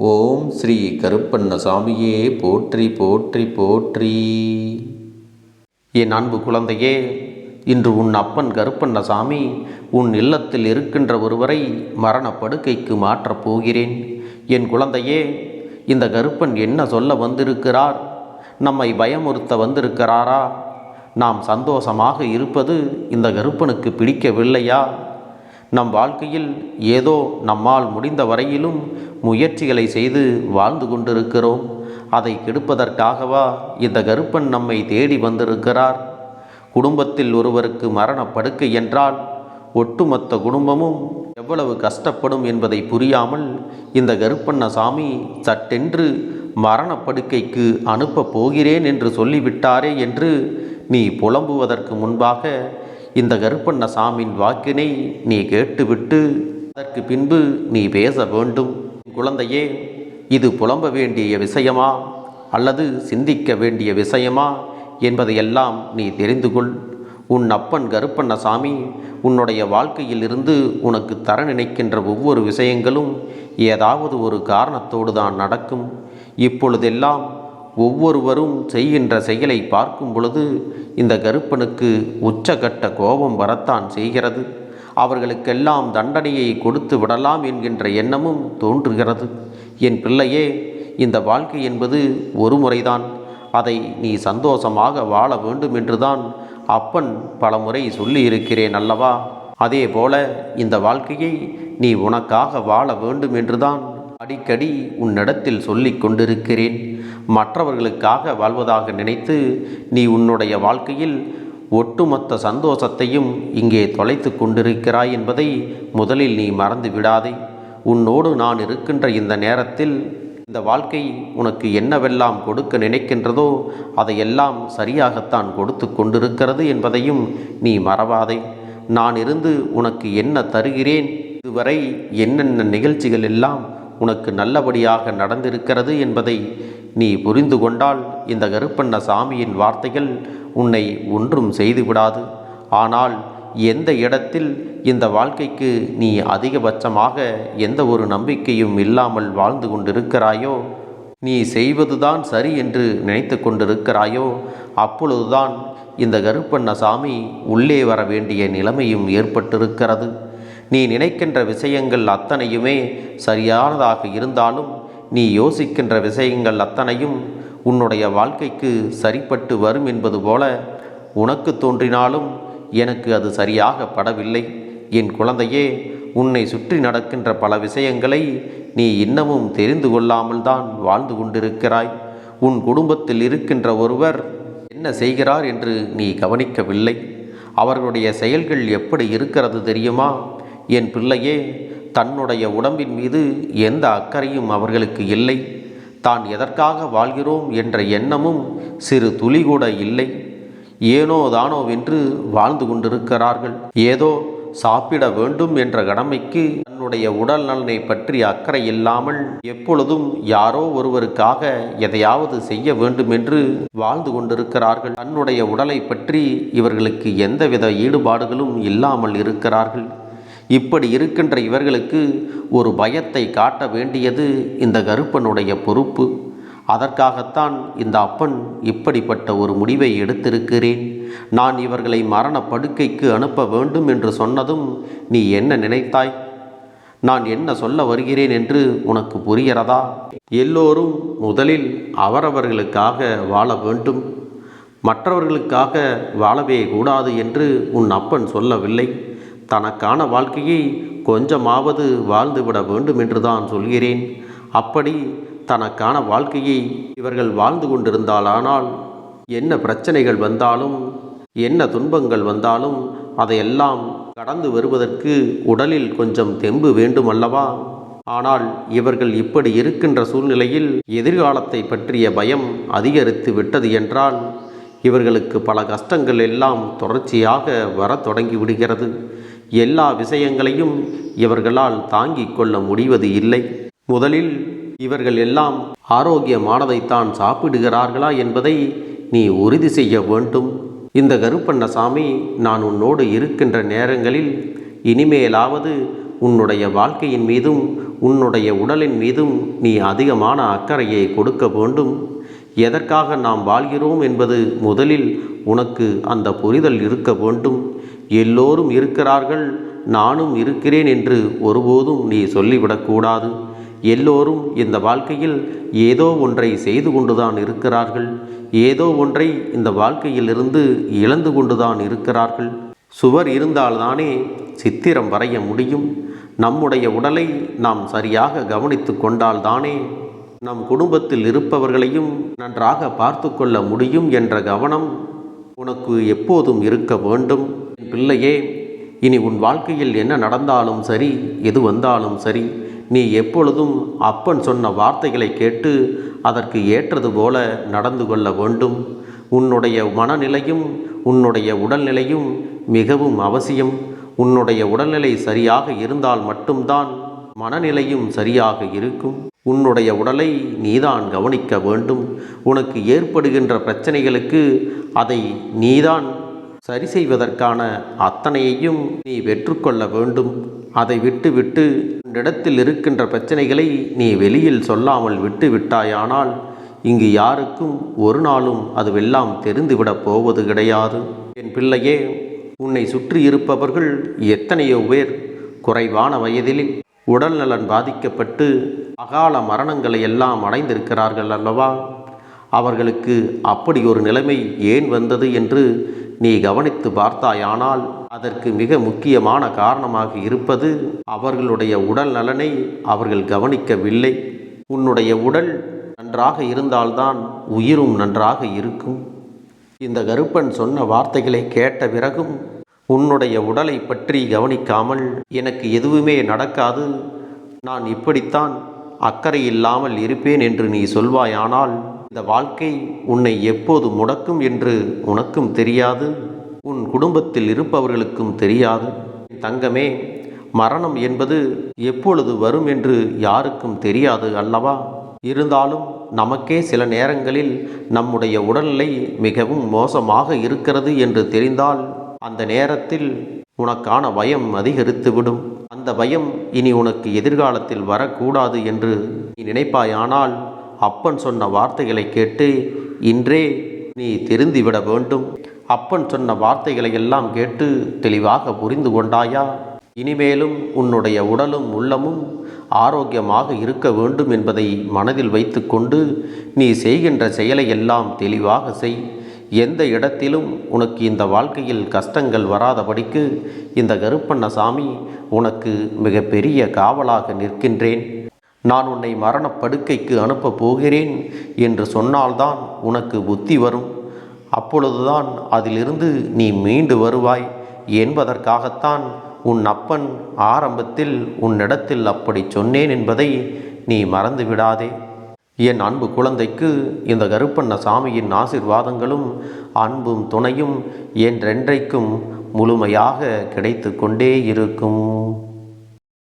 ஓம் ஸ்ரீ கருப்பண்ணசாமியே போற்றி போற்றி போற்றி. என் அன்பு குழந்தையே இன்று உன் அப்பன் கருப்பண்ணசாமி உன் இல்லத்தில் இருக்கின்ற ஒருவரை மரணப்படுக்கைக்கு மாற்றப் போகிறேன். என் குழந்தையே இந்த கருப்பன் என்ன சொல்ல வந்திருக்கிறார்? நம்மை பயமுறுத்த வந்திருக்கிறாரா? நாம் சந்தோஷமாக இருப்பது இந்த கருப்பனுக்கு பிடிக்கவில்லையா? நம் வாழ்க்கையில் ஏதோ நம்மால் முடிந்த வரையிலும் முயற்சிகளை செய்து வாழ்ந்து கொண்டிருக்கிறோம். அதை கெடுப்பதற்காகவா இந்த கருப்பன் நம்மை தேடி வந்திருக்கிறார்? குடும்பத்தில் ஒருவருக்கு மரணப்படுக்கை என்றால் ஒட்டுமொத்த குடும்பமும் எவ்வளவு கஷ்டப்படும் என்பதை புரியாமல் இந்த கருப்பண்ணசாமி சட்டென்று மரணப்படுக்கைக்கு அனுப்பப் போகிறேன் என்று சொல்லிவிட்டாரே என்று நீ புலம்புவதற்கு முன்பாக இந்த கருப்பண்ண சாமியின் வாக்கினை நீ கேட்டுவிட்டு அதற்கு பின்பு நீ பேச வேண்டும். குழந்தையே இது புலம்ப வேண்டிய விஷயமா? அல்லது சிந்திக்க வேண்டிய விஷயமா? என்பதையெல்லாம் நீ தெரிந்து கொள். உன் அப்பன் கருப்பண்ணசாமி உன்னுடைய வாழ்க்கையிலிருந்து உனக்கு தர நினைக்கின்ற ஒவ்வொரு விஷயங்களும் ஏதாவது ஒரு காரணத்தோடு தான் நடக்கும். இப்பொழுதெல்லாம் ஒவ்வொருவரும் செய்கின்ற செயலை பார்க்கும் பொழுது இந்த கருப்பனுக்கு உச்சகட்ட கோபம் வரத்தான் செய்கிறது. அவர்களுக்கெல்லாம் தண்டனையை கொடுத்து விடலாம் என்கின்ற எண்ணமும் தோன்றுகிறது. என் பிள்ளையே இந்த வாழ்க்கை என்பது ஒரு முறைதான். அதை நீ சந்தோஷமாக வாழ வேண்டும் என்றுதான் அப்பன் பலமுறை சொல்லியிருக்கிறேன் அல்லவா? அதே போல இந்த வாழ்க்கையை நீ உனக்காக வாழ வேண்டும் என்றுதான் அடிக்கடி உன்னிடத்தில் சொல்லிக் கொண்டிருக்கிறேன் மற்றவர்களுக்காக வாழ்வதாக நினைத்து நீ உன்னுடைய வாழ்க்கையில் ஒட்டுமொத்த சந்தோஷத்தையும் இங்கே தொலைத்து கொண்டிருக்கிறாய் என்பதை முதலில் நீ மறந்து விடாதே. உன்னோடு நான் இருக்கின்ற இந்த நேரத்தில் இந்த வாழ்க்கை உனக்கு என்னவெல்லாம் கொடுக்க நினைக்கின்றதோ அதையெல்லாம் சரியாகத்தான் கொடுத்து கொண்டிருக்கிறது என்பதையும் நீ மறவாதே. நான் இருந்து உனக்கு என்ன தருகிறேன்? இதுவரை என்னென்ன நிகழ்ச்சிகள் எல்லாம் உனக்கு நல்லபடியாக நடந்திருக்கிறது என்பதை நீ புரிந்து கொண்டால் இந்த கருப்பண்ண சாமியின் வார்த்தைகள் உன்னை ஒன்றும் செய்துவிடாது. ஆனால் எந்த இடத்தில் இந்த வாழ்க்கைக்கு நீ அதிகபட்சமாக எந்த ஒரு நம்பிக்கையும் இல்லாமல் வாழ்ந்து கொண்டிருக்கிறாயோ நீ செய்வதுதான் சரி என்று நினைத்து கொண்டிருக்கிறாயோ அப்பொழுதுதான் இந்த கருப்பண்ண சாமி உள்ளே வர வேண்டிய நிலைமையும் ஏற்பட்டிருக்கிறது. நீ நினைக்கின்ற விஷயங்கள் அத்தனையுமே சரியானதாக இருந்தாலும் நீ யோசிக்கின்ற விஷயங்கள் அத்தனையும் உன்னுடைய வாழ்க்கைக்கு சரிப்பட்டு வரும் என்பது போல உனக்கு தோன்றினாலும் எனக்கு அது சரியாக படவில்லை. என் குழந்தையே உன்னை சுற்றி நடக்கின்ற பல விஷயங்களை நீ இன்னமும் தெரிந்து கொள்ளாமல் தான் வாழ்ந்து கொண்டிருக்கிறாய். உன் குடும்பத்தில் இருக்கின்ற ஒருவர் என்ன செய்கிறார் என்று நீ கவனிக்கவில்லை. அவர்களுடைய செயல்கள் எப்படி இருக்கிறது தெரியுமா? என் பிள்ளையே தன்னுடைய உடம்பின் மீது எந்த அக்கறையும் அவர்களுக்கு இல்லை. தான் எதற்காக வாழ்கிறோம் என்ற எண்ணமும் சிறு துளி கூட இல்லை. ஏனோ தானோவென்று வாழ்ந்து கொண்டிருக்கிறார்கள். ஏதோ சாப்பிட வேண்டும் என்ற கடமைக்கு தன்னுடைய உடல் நலனை பற்றி அக்கறை இல்லாமல் எப்பொழுதும் யாரோ ஒருவருக்காக எதையாவது செய்ய வேண்டும் என்று வாழ்ந்து கொண்டிருக்கிறார்கள். தன்னுடைய உடலை பற்றி இவர்களுக்கு எந்தவித ஈடுபாடுகளும் இல்லாமல் இருக்கிறார்கள். இப்படி இருக்கின்ற இவர்களுக்கு ஒரு பயத்தை காட்ட வேண்டியது இந்த கருப்பனுடைய பொறுப்பு. அதற்காகத்தான் இந்த அப்பன் இப்படிப்பட்ட ஒரு முடிவை எடுத்திருக்கிறேன். நான் இவர்களை மரண படுக்கைக்கு அனுப்ப வேண்டும் என்று சொன்னதும் நீ என்ன நினைத்தாய்? நான் என்ன சொல்ல வருகிறேன் என்று உனக்கு புரிகிறதா எல்லோரும் முதலில் அவரவர்களுக்காக வாழ வேண்டும். மற்றவர்களுக்காக வாழவே கூடாது என்று உன் அப்பன் சொல்லவில்லை. தனக்கான வாழ்க்கையை கொஞ்சமாவது வாழ்ந்துவிட வேண்டும் என்று தான் சொல்கிறேன். அப்படி தனக்கான வாழ்க்கையை இவர்கள் வாழ்ந்து கொண்டிருந்தாலானால் என்ன பிரச்சனைகள் வந்தாலும் என்ன துன்பங்கள் வந்தாலும் அதையெல்லாம் கடந்து வருவதற்கு உடலில் கொஞ்சம் தெம்பு வேண்டும் அல்லவா? ஆனால் இவர்கள் இப்படி இருக்கின்ற சூழ்நிலையில் எதிர்காலத்தை பற்றிய பயம் அதிகரித்து விட்டது என்றால் இவர்களுக்கு பல கஷ்டங்கள் எல்லாம் தொடர்ச்சியாக வரத் தொடங்கி விடுகிறது. எல்லா விஷயங்களையும் இவர்களால் தாங்கிக் கொள்ள முடிவது இல்லை. முதலில் இவர்கள் எல்லாம் ஆரோக்கியமானதைத்தான் சாப்பிடுகிறார்களா என்பதை நீ உறுதி செய்ய வேண்டும். இந்த கருப்பண்ணசாமி நான் உன்னோடு இருக்கின்ற நேரங்களில் இனிமேலாவது உன்னுடைய வாழ்க்கையின் மீதும் உன்னுடைய உடலின் மீதும் நீ அதிகமான அக்கறையை கொடுக்க வேண்டும். எதற்காக நாம் வாழ்கிறோம் என்பது முதலில் உனக்கு அந்த புரிதல் இருக்க வேண்டும். எல்லோரும் இருக்கிறார்கள் நானும் இருக்கிறேன் என்று ஒருபோதும் நீ சொல்லிவிடக்கூடாது. எல்லோரும் இந்த வாழ்க்கையில் ஏதோ ஒன்றை செய்து கொண்டுதான் இருக்கிறார்கள். ஏதோ ஒன்றை இந்த வாழ்க்கையிலிருந்து இழந்து கொண்டுதான் இருக்கிறார்கள். சுவர் இருந்தால்தானே சித்திரம் வரைய முடியும். நம்முடைய உடலை நாம் சரியாக கவனித்து கொண்டால்தானே நம் குடும்பத்தில் இருப்பவர்களையும் நன்றாக பார்த்து கொள்ள முடியும் என்ற கவனம் உனக்கு எப்போதும் இருக்க வேண்டும். பிள்ளையே இனி உன் வாழ்க்கையில் என்ன நடந்தாலும் சரி எது வந்தாலும் சரி நீ எப்பொழுதும் அப்பன் சொன்ன வார்த்தைகளை கேட்டு அதற்கு ஏற்றது போல நடந்து கொள்ள வேண்டும். உன்னுடைய மனநிலையும் உன்னுடைய உடல்நிலையும் மிகவும் அவசியம். உன்னுடைய உடல்நிலை சரியாக இருந்தால் மட்டும்தான் மனநிலையும் சரியாக இருக்கும். உன்னுடைய உடலை நீதான் கவனிக்க வேண்டும். உனக்கு ஏற்படுகின்ற பிரச்சனைகளுக்கு அதை நீதான் சரி செய்வதற்கான அத்தனையையும் நீ வெற்றுக்கொள்ள வேண்டும். அதை விட்டுவிட்டு உன்னிடத்தில் இருக்கின்ற பிரச்சனைகளை நீ வெளியில் சொல்லாமல் விட்டு விட்டாயானால் இங்கு யாருக்கும் ஒரு நாளும் அதுவெல்லாம் தெரிந்துவிடப் போவது கிடையாது. என் பிள்ளையே உன்னை சுற்றி இருப்பவர்கள் எத்தனையோ பேர் குறைவான வயதில் உடல்நலன் பாதிக்கப்பட்டு அகால மரணங்களை எல்லாம் அடைந்திருக்கிறார்கள் அல்லவா? அவர்களுக்கு அப்படி ஒரு நிலைமை ஏன் வந்தது என்று நீ கவனித்து பார்த்தாயானால் அதற்கு மிக முக்கியமான காரணமாக இருப்பது அவர்களுடைய உடல் நலனை அவர்கள் கவனிக்கவில்லை. உன்னுடைய உடல் நன்றாக இருந்தால்தான் உயிரும் நன்றாக இருக்கும். இந்த கருப்பன் சொன்ன வார்த்தைகளை கேட்ட பிறகும் உன்னுடைய உடலை பற்றி கவனிக்காமல் எனக்கு எதுவுமே நடக்காது. நான் இப்படித்தான் அக்கறை இல்லாமல் இருப்பேன் என்று நீ சொல்வாயானால் இந்த வாழ்க்கை உன்னை எப்போது முடக்கும் என்று உனக்கும் தெரியாது உன் குடும்பத்தில் இருப்பவர்களுக்கும் தெரியாது. தங்கமே மரணம் என்பது எப்பொழுது வரும் என்று யாருக்கும் தெரியாது அல்லவா? இருந்தாலும் நமக்கே சில நேரங்களில் நம்முடைய உடல்நிலை மிகவும் மோசமாக இருக்கிறது என்று தெரிந்தால் அந்த நேரத்தில் உனக்கான பயம் அதிகரித்துவிடும். அந்த பயம் இனி உனக்கு எதிர்காலத்தில் வரக்கூடாது என்று நீ நினைப்பாயானால் அப்பன் சொன்ன வார்த்தைகளை கேட்டு இன்றே நீ தெரிந்துவிட வேண்டும். அப்பன் சொன்ன வார்த்தைகளை எல்லாம் கேட்டு தெளிவாக புரிந்து கொண்டாயா? இனிமேலும் உன்னுடைய உடலும் உள்ளமும் ஆரோக்கியமாக இருக்க வேண்டும் என்பதை மனதில் வைத்துக்கொண்டு நீ செய்கின்ற செயலை எல்லாம் தெளிவாக செய். எந்த இடத்திலும் உனக்கு இந்த வாழ்க்கையில் கஷ்டங்கள் வராதபடிக்கு இந்த கருப்பண்ணசாமி உனக்கு மிகப்பெரிய காவலாக நிற்கின்றேன். நான் உன்னை மரணப்படுக்கைக்கு அனுப்பப் போகிறேன் என்று சொன்னால்தான் உனக்கு புத்தி வரும். அப்பொழுதுதான் அதிலிருந்து நீ மீண்டு வருவாய் என்பதற்காகத்தான் உன் அப்பன் ஆரம்பத்தில் உன்னிடத்தில் அப்படி சொன்னேன் என்பதை நீ மறந்து விடாதே என் அன்பு குழந்தைக்கு இந்த கருப்பண்ண சாமியின் ஆசிர்வாதங்களும் அன்பும் துணையும் என்றென்றைக்கும் முழுமையாக கிடைத்து கொண்டே இருக்கும்.